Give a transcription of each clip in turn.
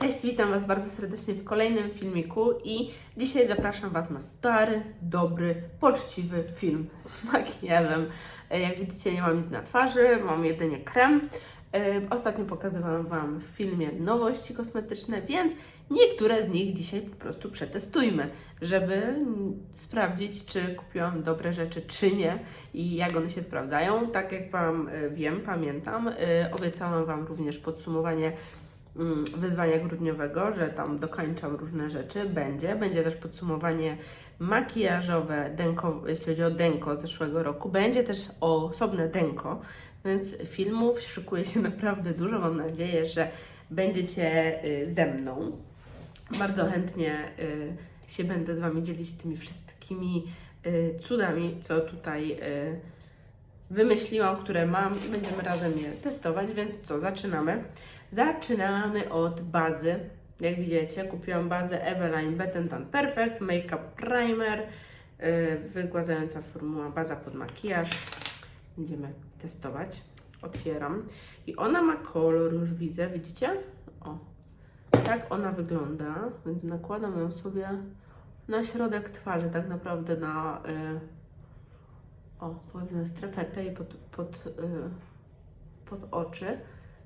Cześć, witam Was bardzo serdecznie w kolejnym filmiku i dzisiaj zapraszam Was na stary, dobry, poczciwy film z makijażem. E, Jak widzicie nie mam nic na twarzy, mam jedynie krem. E, Ostatnio pokazywałam Wam w filmie nowości kosmetyczne, więc niektóre z nich dzisiaj po prostu przetestujmy, żeby sprawdzić, czy kupiłam dobre rzeczy, czy nie i jak one się sprawdzają. Tak jak Wam e, wiem, pamiętam, obiecałam Wam również podsumowanie wyzwania grudniowego, że tam dokończam różne rzeczy. Będzie. Będzie też podsumowanie makijażowe, denko, jeśli chodzi o denko zeszłego roku. Będzie też osobne denko, więc filmów szykuje się naprawdę dużo. Mam nadzieję, że będziecie y, ze mną. Bardzo chętnie y, się będę z Wami dzielić tymi wszystkimi y, cudami, co tutaj wymyśliłam, które mam i będziemy razem je testować, więc co, zaczynamy. Zaczynamy od bazy. Jak widzicie, kupiłam bazę Eveline Betentan Perfect Makeup Primer, yy, wygładzająca formuła baza pod makijaż. Będziemy testować. Otwieram. I ona ma kolor, już widzę, widzicie? O, tak ona wygląda, więc nakładam ją sobie na środek twarzy, tak naprawdę na... Yy, o, powiedzmy strefę tej pod, pod, y, pod oczy.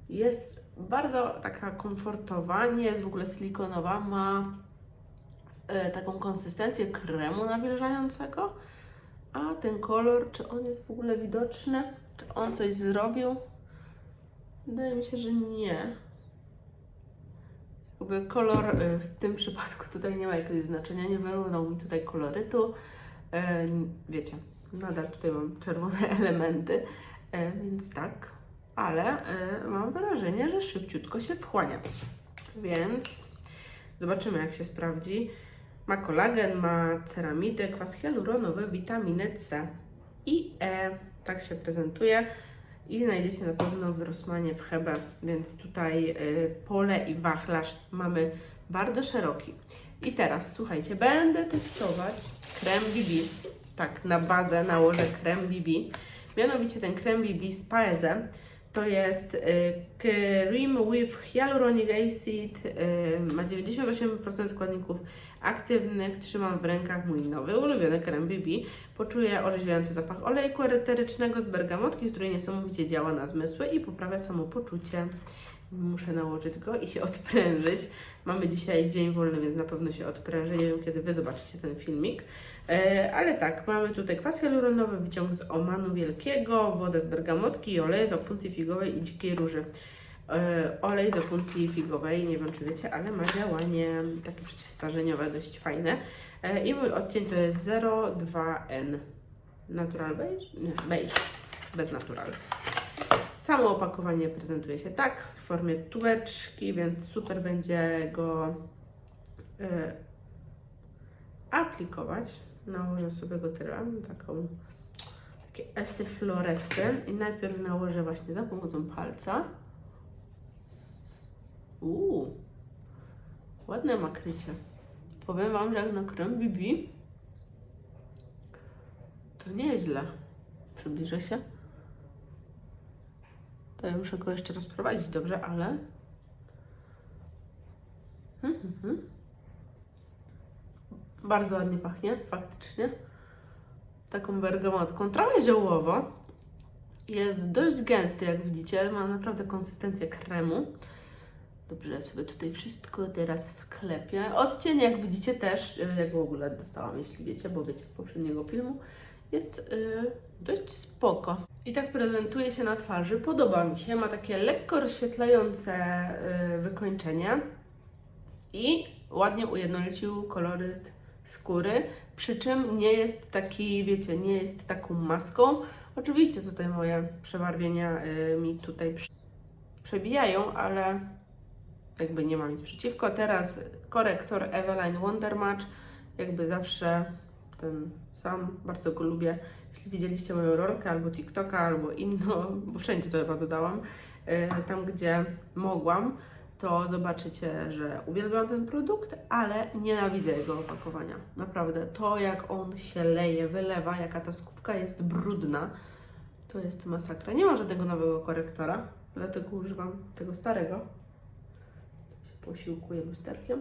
Jest bardzo taka komfortowa, nie jest w ogóle silikonowa, ma y, taką konsystencję kremu nawilżającego, a ten kolor, czy on jest w ogóle widoczny? Czy on coś zrobił? Wydaje mi się, że nie. Jakby kolor y, w tym przypadku tutaj nie ma jakiegoś znaczenia, nie wyrównał mi tutaj kolorytu. Y, Wiecie, nadal tutaj mam czerwone elementy, e, więc tak, ale e, mam wrażenie, że szybciutko się wchłania. Więc zobaczymy, jak się sprawdzi. Ma kolagen, ma ceramidę, kwas hialuronowy, witaminę C i E. Tak się prezentuje. I znajdziecie na pewno w Rossmanie w Hebe, więc tutaj e, pole i wachlarz mamy bardzo szeroki. I teraz słuchajcie, będę testować krem BB. Tak, na bazę nałożę krem BB. Mianowicie ten krem BB z Paeze to jest y, cream with hyaluronic acid, y, ma 98% składników aktywnych. Trzymam w rękach mój nowy ulubiony krem BB. Poczuję orzeźwiający zapach olejku eterycznego z bergamotki, który niesamowicie działa na zmysły i poprawia samopoczucie. Muszę nałożyć go i się odprężyć. Mamy dzisiaj dzień wolny, więc na pewno się odprężę. Nie wiem, kiedy Wy zobaczycie ten filmik. E, ale tak, mamy tutaj kwas hialuronowy, wyciąg z omanu wielkiego, wodę z bergamotki i olej z opuncji figowej i dzikiej róży. E, olej z opuncji figowej, nie wiem czy wiecie, ale ma działanie takie przeciwstarzeniowe, dość fajne. E, I mój odcień to jest 02N. Natural beige? Nie, beige. Bez natural. Samo opakowanie prezentuje się tak, w formie tubeczki, więc super będzie go y, aplikować. Nałożę sobie go tyle, taką, takie esy floresy i najpierw nałożę właśnie za pomocą palca. Uuu, ładne ma krycie. Powiem Wam, że jak na krem BB, to nieźle. Przybliżę się. To ja muszę go jeszcze rozprowadzić dobrze, ale. Mhm, mhm. Bardzo ładnie pachnie, faktycznie. Taką bergamotką. Trochę ziołowo. Jest dość gęsty, jak widzicie. Ma naprawdę konsystencję kremu. Dobrze, ja sobie tutaj wszystko teraz wklepię. Odcień, jak widzicie, też, y, jak w ogóle dostałam, jeśli wiecie, bo wiecie, poprzedniego filmu, jest y, dość spoko. I tak prezentuje się na twarzy. Podoba mi się. Ma takie lekko rozświetlające y, wykończenie i ładnie ujednolicił koloryt skóry, przy czym nie jest taki, wiecie, nie jest taką maską. Oczywiście tutaj moje przebarwienia y, mi tutaj przebijają, ale jakby nie mam nic przeciwko. Teraz korektor Eveline Wonder Match, jakby zawsze ten sam, bardzo go lubię. Jeśli widzieliście moją rolkę albo TikToka, albo inną, bo wszędzie to chyba dodałam, y, tam gdzie mogłam, to zobaczycie, że uwielbiam ten produkt, ale nienawidzę jego opakowania. Naprawdę, to jak on się leje, wylewa, jaka ta skówka jest brudna, to jest masakra. Nie mam żadnego nowego korektora, dlatego używam tego starego. posiłkuję lusterkiem.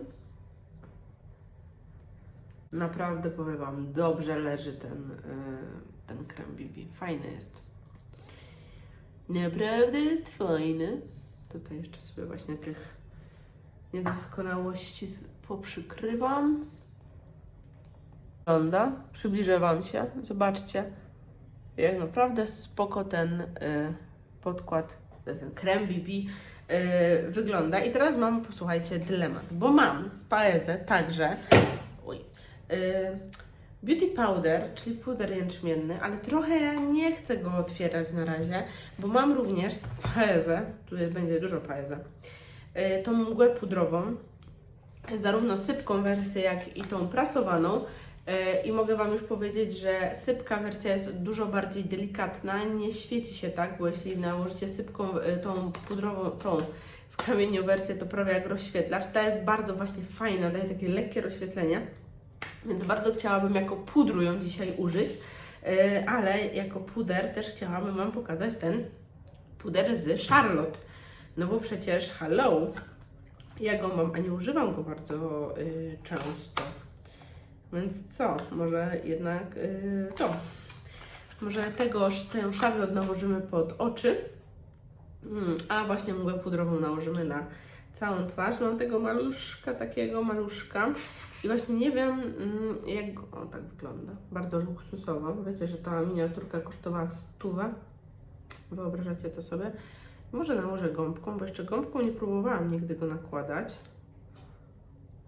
Naprawdę powiem Wam, dobrze leży ten, y, ten krem BB. Fajny jest. Naprawdę jest fajny. Tutaj jeszcze sobie właśnie tych niedoskonałości poprzykrywam. Wygląda. Przybliżę Wam się. Zobaczcie, jak naprawdę spoko ten y, podkład, ten krem BB y, wygląda. I teraz mam, posłuchajcie, dylemat, bo mam z Paezę także y, Beauty Powder, czyli puder jęczmienny, ale trochę nie chcę go otwierać na razie, bo mam również z Paezę, tu będzie dużo Paezę, y, tą mgłę pudrową, zarówno sypką wersję, jak i tą prasowaną. Y, I mogę Wam już powiedzieć, że sypka wersja jest dużo bardziej delikatna, nie świeci się tak, bo jeśli nałożycie sypką y, tą pudrową, tą w kamieniu wersję, to prawie jak rozświetlacz. Ta jest bardzo właśnie fajna, daje takie lekkie rozświetlenie, więc bardzo chciałabym jako pudru ją dzisiaj użyć, y, ale jako puder też chciałabym Wam pokazać ten puder z Charlotte. No bo przecież hello, ja go mam, a nie używam go bardzo y, często. Więc co? Może jednak y, to. Może tegoż tę Charlotte nałożymy pod oczy, mm, a właśnie mgłę pudrową nałożymy na całą twarz. Mam tego maluszka, takiego maluszka. I właśnie nie wiem, mm, jak. go- O, tak wygląda. Bardzo luksusowo. Wiecie, że ta miniaturka kosztowała stówę. Wyobrażacie to sobie? Może nałożę gąbką, bo jeszcze gąbką nie próbowałam nigdy go nakładać.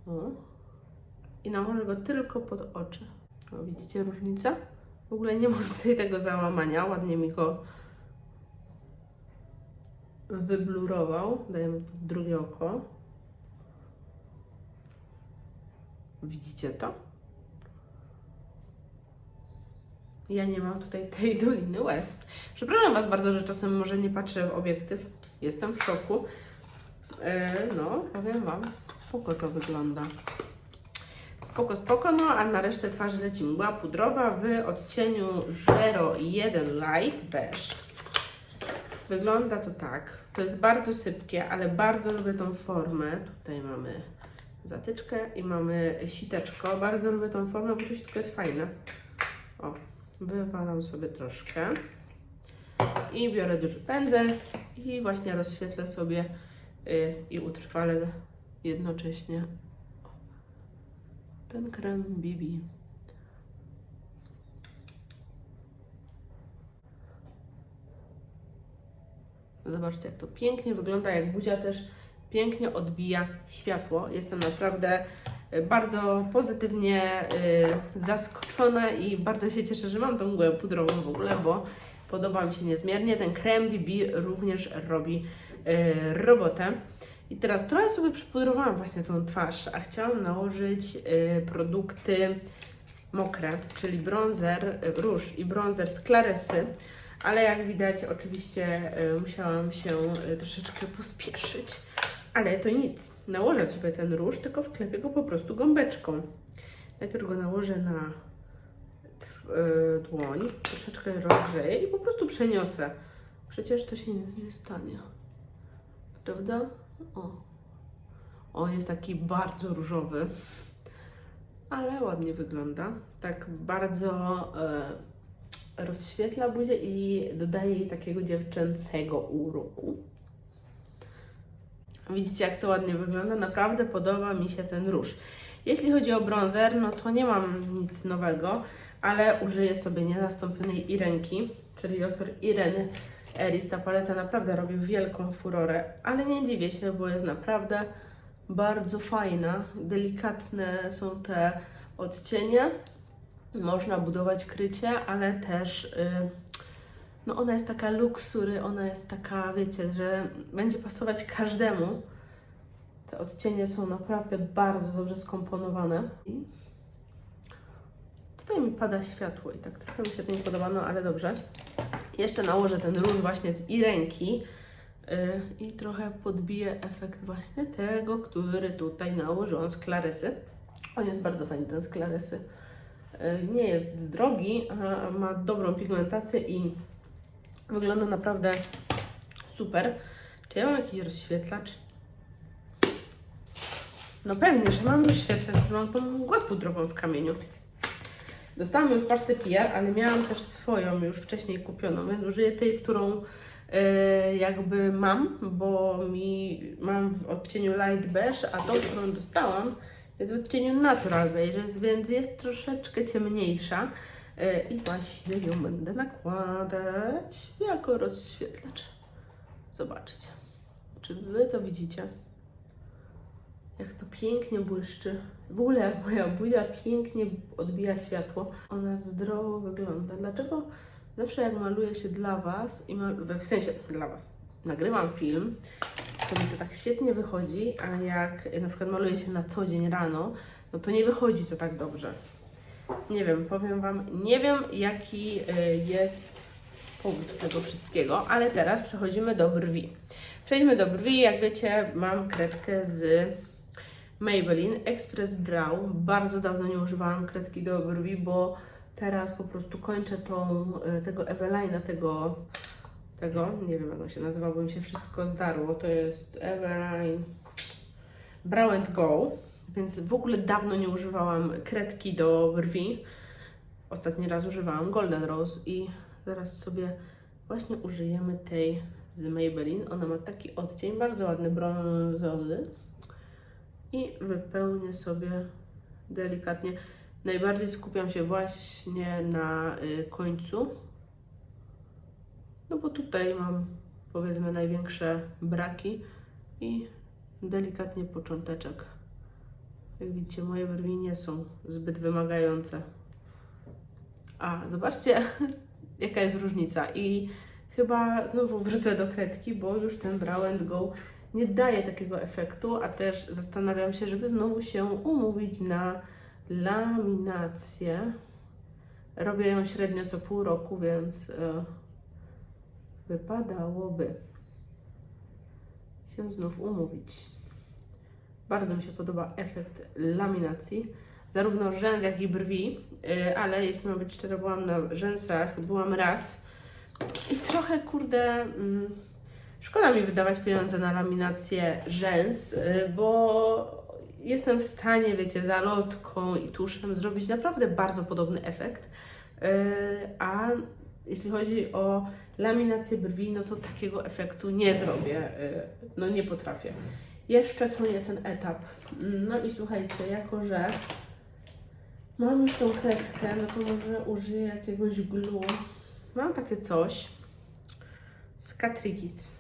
O. I nałożę go tylko pod oczy. O, widzicie różnicę? W ogóle nie mam tutaj tego załamania. Ładnie mi go wyblurował. Dajemy drugie oko. Widzicie to? Ja nie mam tutaj tej doliny łez. Przepraszam Was bardzo, że czasem może nie patrzę w obiektyw. Jestem w szoku. E, no, powiem Wam, spoko to wygląda. Spoko, spoko, no a na resztę twarzy leci mgła pudrowa w odcieniu 01 Light Beige. Wygląda to tak. To jest bardzo sypkie, ale bardzo lubię tą formę. Tutaj mamy zatyczkę i mamy siteczko. Bardzo lubię tą formę, bo to sitko jest fajne. O, wywalam sobie troszkę. I biorę duży pędzel i właśnie rozświetlę sobie y, i utrwalę jednocześnie ten krem BB. Zobaczcie, jak to pięknie wygląda, jak buzia też pięknie odbija światło. Jestem naprawdę y, bardzo pozytywnie y, zaskoczona i bardzo się cieszę, że mam tą mgłę pudrową w ogóle, bo podoba mi się niezmiernie. Ten krem BB również robi y, robotę. I teraz trochę sobie przypudrowałam właśnie tą twarz, a chciałam nałożyć produkty mokre, czyli bronzer, róż i bronzer z Claresy, ale jak widać oczywiście y, musiałam się y, troszeczkę pospieszyć. Ale to nic, nałożę sobie ten róż, tylko wklepię go po prostu gąbeczką. Najpierw go nałożę na y, dłoń, troszeczkę rozgrzeję i po prostu przeniosę. Przecież to się nic nie stanie. Prawda? O. On jest taki bardzo różowy, ale ładnie wygląda. Tak bardzo rozświetla buzię i dodaje jej takiego dziewczęcego uroku. Widzicie, jak to ładnie wygląda? Naprawdę podoba mi się ten róż. Jeśli chodzi o bronzer, no to nie mam nic nowego, ale użyję sobie niezastąpionej Irenki, czyli dr Ireny Eris. Ta paleta naprawdę robi wielką furorę, ale nie dziwię się, bo jest naprawdę bardzo fajna. Delikatne są te odcienie. Można budować krycie, ale też y, no ona jest taka luksury, ona jest taka, wiecie, że będzie pasować każdemu. Te odcienie są naprawdę bardzo dobrze skomponowane. Tutaj mi pada światło i tak trochę mi się to nie podoba, no ale dobrze. Jeszcze nałożę ten róż właśnie z i ręki yy, i trochę podbiję efekt właśnie tego, który tutaj nałożyłam z Claresy. On jest bardzo fajny, ten z Claresy. Yy, nie jest drogi, ma dobrą pigmentację i wygląda naprawdę super. Czy ja mam jakiś rozświetlacz? No pewnie, że mam wyświetlać, że mam tą mgłę pudrową w kamieniu. Dostałam ją w parce PR, ale miałam też swoją już wcześniej kupioną, więc użyję tej, którą e, jakby mam, bo mi mam w odcieniu light beige, a tą, którą dostałam jest w odcieniu natural beige, więc jest troszeczkę ciemniejsza. E, I właśnie ją będę nakładać jako rozświetlacz. Zobaczcie. Czy wy to widzicie? Jak to pięknie błyszczy. W ogóle jak moja buzia pięknie odbija światło. Ona zdrowo wygląda. Dlaczego zawsze jak maluję się dla Was, i w sensie dla Was, nagrywam film, mi to tak świetnie wychodzi, a jak na przykład maluję się na co dzień rano, no to nie wychodzi to tak dobrze. Nie wiem, powiem Wam, nie wiem jaki y, jest powód tego wszystkiego, ale teraz przechodzimy do brwi. Przejdźmy do brwi, jak wiecie, mam kredkę z Maybelline Express Brow. Bardzo dawno nie używałam kredki do brwi, bo teraz po prostu kończę tą, y, tego Evelina, tego, tego, nie wiem jak on się nazywa, bo mi się wszystko zdarło. To jest Eveline Brow and Go, więc w ogóle dawno nie używałam kredki do brwi. Ostatni raz używałam Golden Rose i zaraz sobie właśnie użyjemy tej z Maybelline. Ona ma taki odcień, bardzo ładny, brązowy. I wypełnię sobie delikatnie. Najbardziej skupiam się właśnie na y, końcu. No bo tutaj mam powiedzmy największe braki i delikatnie począteczek. Jak widzicie, moje brwi nie są zbyt wymagające. A, zobaczcie, jaka jest różnica. I chyba znowu wrócę do kredki, bo już ten Brow and Go nie daje takiego efektu, a też zastanawiam się, żeby znowu się umówić na laminację. Robię ją średnio co pół roku, więc e, wypadałoby się znów umówić. Bardzo mi się podoba efekt laminacji, zarówno rzęs, jak i brwi, yy, ale jeśli mam być szczera, byłam na rzęsach, byłam raz i trochę, kurde, mm, szkoda mi wydawać pieniądze na laminację rzęs, yy, bo jestem w stanie, wiecie, zalotką i tuszem zrobić naprawdę bardzo podobny efekt, yy, a jeśli chodzi o laminację brwi, no to takiego efektu nie zrobię, yy, no nie potrafię. Jeszcze nie ten etap. No i słuchajcie, jako że mam już tą kredkę, no to może użyję jakiegoś glue. Mam takie coś z Catrice.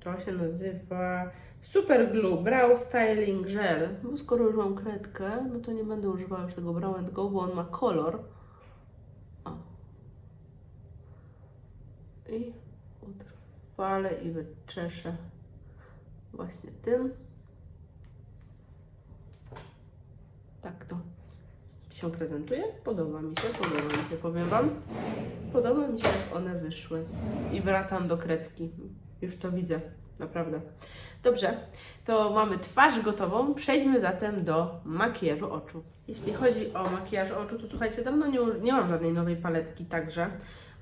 To się nazywa Super Glue Brow Styling Gel. Bo skoro już mam kredkę, no to nie będę używała już tego Brow Go, bo on ma kolor. I utrwalę i wyczeszę właśnie tym. Tak to się prezentuje. Podoba mi się, podoba mi się, powiem Wam. Podoba mi się, jak one wyszły. I wracam do kredki. Już to widzę, naprawdę. Dobrze, to mamy twarz gotową. Przejdźmy zatem do makijażu oczu. Jeśli chodzi o makijaż oczu, to słuchajcie, dawno nie, nie mam żadnej nowej paletki także,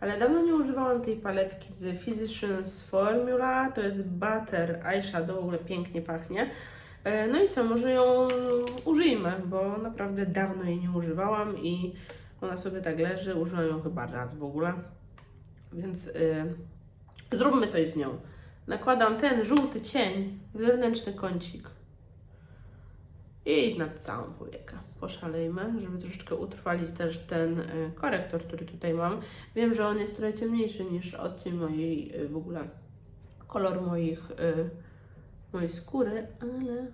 ale dawno nie używałam tej paletki z Physicians Formula. To jest Butter Eyeshadow, w ogóle pięknie pachnie. E, No i co, może ją użyjmy, bo naprawdę dawno jej nie używałam i ona sobie tak leży. Użyłam ją chyba raz w ogóle, więc y, zróbmy coś z nią. Nakładam ten żółty cień w zewnętrzny kącik i na całą powiekę. Poszalejmy, żeby troszeczkę utrwalić też ten y, korektor, który tutaj mam. Wiem, że on jest trochę ciemniejszy niż odcień mojej y, w ogóle kolor moich, y, mojej skóry, ale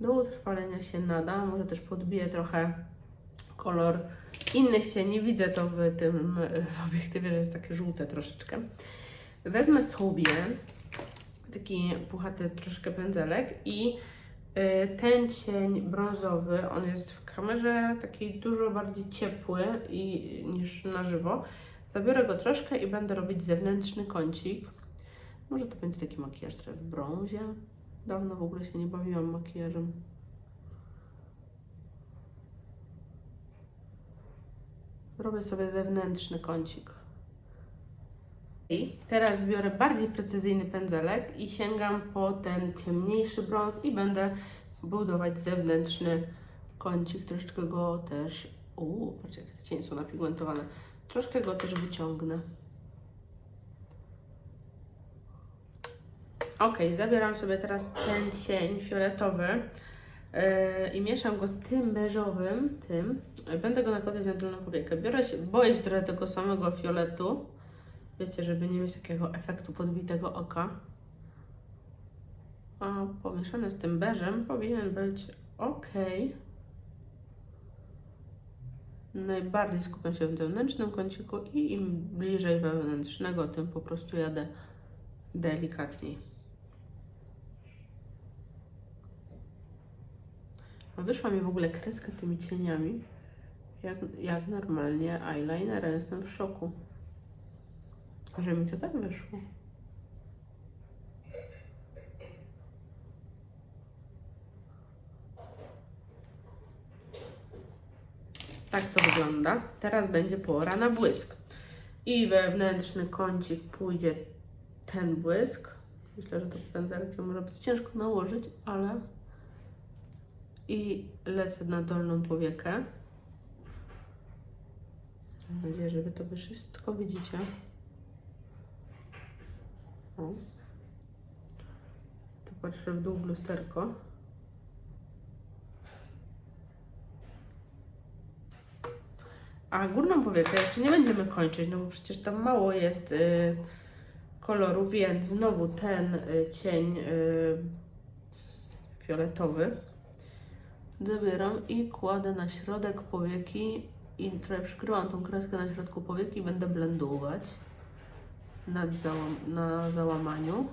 do utrwalenia się nada. Może też podbiję trochę kolor innych cieni. Widzę to w tym w obiektywie, że jest takie żółte troszeczkę. Wezmę sobie taki puchaty troszkę pędzelek i ten cień brązowy, on jest w kamerze takiej dużo bardziej ciepły i, niż na żywo. Zabiorę go troszkę i będę robić zewnętrzny kącik. Może to będzie taki makijaż trochę w brązie. Dawno w ogóle się nie bawiłam makijażem. Robię sobie zewnętrzny kącik. Teraz biorę bardziej precyzyjny pędzelek i sięgam po ten ciemniejszy brąz i będę budować zewnętrzny kącik, troszeczkę go też, uuu, patrzcie jak te cienie są napigmentowane, troszkę go też wyciągnę. Ok, zabieram sobie teraz ten cień fioletowy yy, i mieszam go z tym beżowym, tym. Będę go nakładać na dolną powiekę. Biorę się, boję się trochę tego samego fioletu, wiecie, żeby nie mieć takiego efektu podbitego oka. A pomieszane z tym beżem powinien być ok. Najbardziej skupiam się w zewnętrznym kąciku i im bliżej wewnętrznego, tym po prostu jadę delikatniej. A wyszła mi w ogóle kreska tymi cieniami, jak, jak normalnie eyeliner. Jestem w szoku, że mi to tak wyszło. Tak to wygląda. Teraz będzie pora na błysk. I wewnętrzny kącik pójdzie ten błysk. Myślę, że to pędzelkiem może być ciężko nałożyć, ale i lecę na dolną powiekę. Mam nadzieję, że Wy to wszystko widzicie. O. To patrzę w dół w lusterko. A górną powiekę jeszcze nie będziemy kończyć, no bo przecież tam mało jest y, koloru, więc znowu ten y, cień y, fioletowy zabieram i kładę na środek powieki i trochę przykryłam tą kreskę na środku powieki i będę blendować nad załam na załamaniu.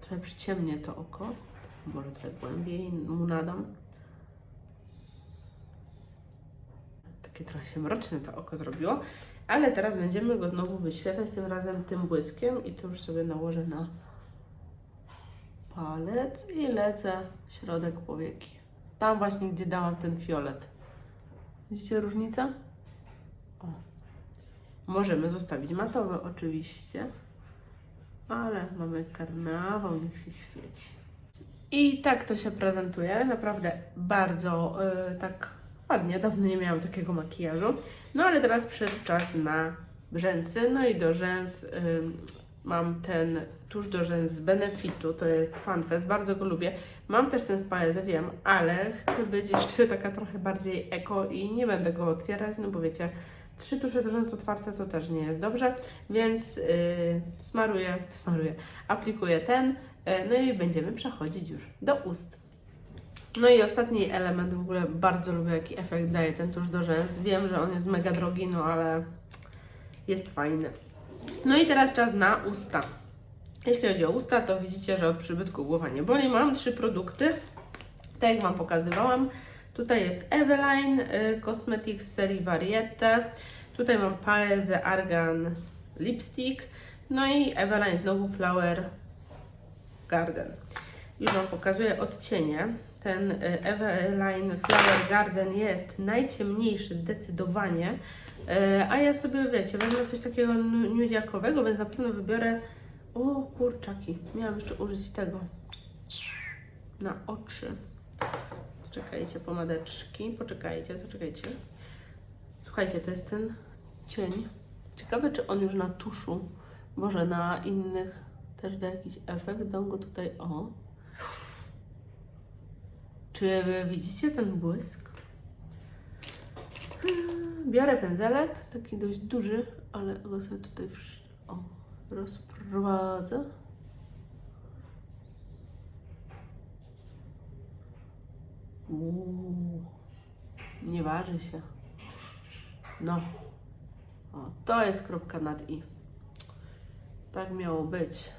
Trochę przyciemnię to oko, może trochę głębiej mu nadam. Takie trochę się mroczne to oko zrobiło, ale teraz będziemy go znowu wyświetlać, tym razem tym błyskiem i to już sobie nałożę na palec i lecę środek powieki. Tam właśnie, gdzie dałam ten fiolet. Widzicie różnicę? O. Możemy zostawić matowe oczywiście, ale mamy karnawał, niech się świeci. I tak to się prezentuje, naprawdę bardzo yy, tak ładnie, dawno nie miałam takiego makijażu. No ale teraz przyszedł czas na rzęsy, no i do rzęs yy, mam ten tuż do rzęs z Benefitu, to jest FanFest, bardzo go lubię. Mam też ten Paese, wiem, ale chcę być jeszcze taka trochę bardziej eko i nie będę go otwierać, no bo wiecie, trzy tusze rzęs otwarte to też nie jest dobrze, więc yy, smaruję, smaruję, aplikuję ten, yy, no i będziemy przechodzić już do ust. No i ostatni element, w ogóle bardzo lubię jaki efekt daje ten tusz do rzęs. Wiem, że on jest mega drogi, no ale jest fajny. No i teraz czas na usta. Jeśli chodzi o usta, to widzicie, że od przybytku głowa nie boli. Mam trzy produkty, tak jak Wam pokazywałam. Tutaj jest Eveline y, Cosmetics serii Variete. Tutaj mam Paese Argan Lipstick. No i Eveline znowu Flower Garden. Już Wam pokazuję odcienie. Ten y, Eveline Flower Garden jest najciemniejszy zdecydowanie. Y, A ja sobie, wiecie, wezmę coś takiego nu- nudziakowego, więc na pewno wybiorę o, kurczaki. Miałam jeszcze użyć tego na oczy. Czekajcie, pomadeczki. Poczekajcie, poczekajcie. Słuchajcie, to jest ten cień. Ciekawe, czy on już na tuszu, może na innych też da jakiś efekt. Dam go tutaj, o. Czy widzicie ten błysk? Biorę pędzelek, taki dość duży, ale go sobie tutaj o, rozprowadzę. Uuu, nie waży się. No. O, to jest kropka nad i. Tak miało być.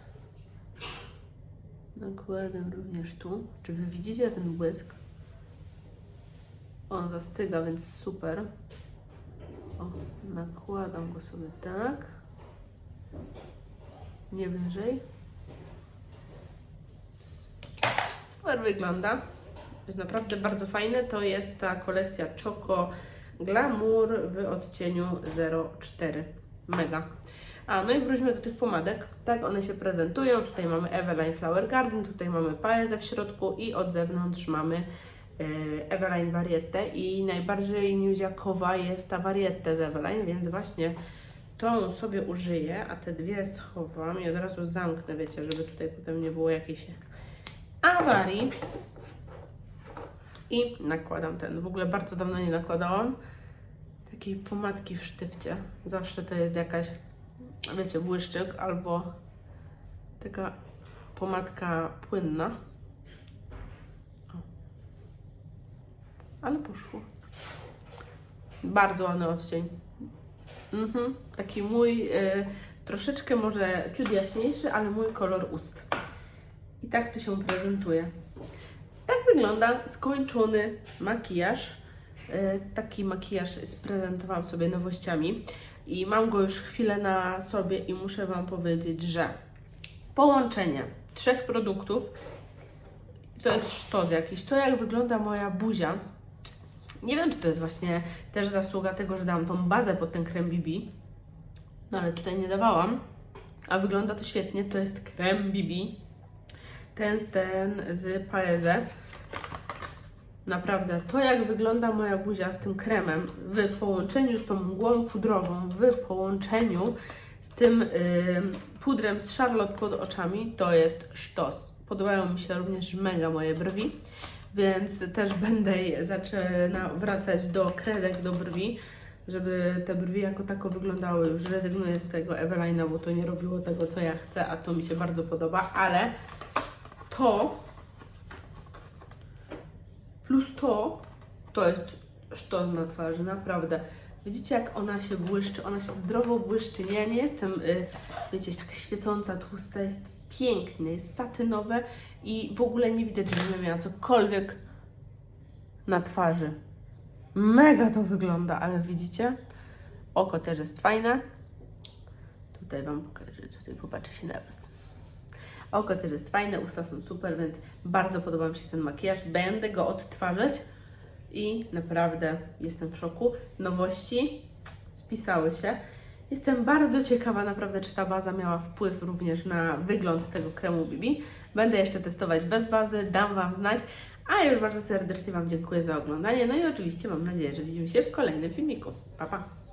Nakładam również tu. Czy wy widzicie ten błysk? On zastyga, więc super. O, nakładam go sobie tak. Nie wyżej. Super wygląda. Jest naprawdę bardzo fajne. To jest ta kolekcja Choco Glamour w odcieniu 04. Mega. A, no i wróćmy do tych pomadek. Tak one się prezentują. Tutaj mamy Eveline Flower Garden, tutaj mamy paezę w środku i od zewnątrz mamy e, Eveline Varietę i najbardziej nudziakowa jest ta Varietę z Eveline, więc właśnie tą sobie użyję, a te dwie schowam i od razu zamknę, wiecie, żeby tutaj potem nie było jakiejś awarii. I nakładam ten. W ogóle bardzo dawno nie nakładałam takiej pomadki w sztywcie. Zawsze to jest jakaś, wiecie, błyszczyk albo taka pomadka płynna. O. Ale poszło. Bardzo ładny odcień. Mhm. Taki mój, y, troszeczkę może ciut jaśniejszy, ale mój kolor ust. I tak to się prezentuje. Wygląda skończony makijaż. E, Taki makijaż sprezentowałam sobie nowościami i mam go już chwilę na sobie i muszę Wam powiedzieć, że połączenie trzech produktów to jest sztos jakiś. To jak wygląda moja buzia. Nie wiem, czy to jest właśnie też zasługa tego, że dałam tą bazę pod ten krem BB. No ale tutaj nie dawałam. A wygląda to świetnie. To jest krem BB. Ten z ten z Paeze. Naprawdę, to jak wygląda moja buzia z tym kremem w połączeniu z tą mgłą pudrową, w połączeniu z tym ym, pudrem z Charlotte pod oczami, to jest sztos. Podobają mi się również mega moje brwi, więc też będę zaczyna wracać do kredek do brwi, żeby te brwi jako tako wyglądały. Już rezygnuję z tego Evelina, bo to nie robiło tego, co ja chcę, a to mi się bardzo podoba, ale to plus to, to jest sztos na twarzy, naprawdę. Widzicie, jak ona się błyszczy, ona się zdrowo błyszczy. Ja nie jestem, y, wiecie, taka świecąca, tłusta, jest piękne, jest satynowe i w ogóle nie widać, żebym miała cokolwiek na twarzy. Mega to wygląda, ale widzicie? Oko też jest fajne. Tutaj Wam pokażę, tutaj popatrzy się na Was. Oko też jest fajne, usta są super, więc bardzo podoba mi się ten makijaż. Będę go odtwarzać i naprawdę jestem w szoku. Nowości spisały się. Jestem bardzo ciekawa naprawdę, czy ta baza miała wpływ również na wygląd tego kremu BB. Będę jeszcze testować bez bazy, dam Wam znać. A już bardzo serdecznie Wam dziękuję za oglądanie. No i oczywiście mam nadzieję, że widzimy się w kolejnym filmiku. Pa, pa!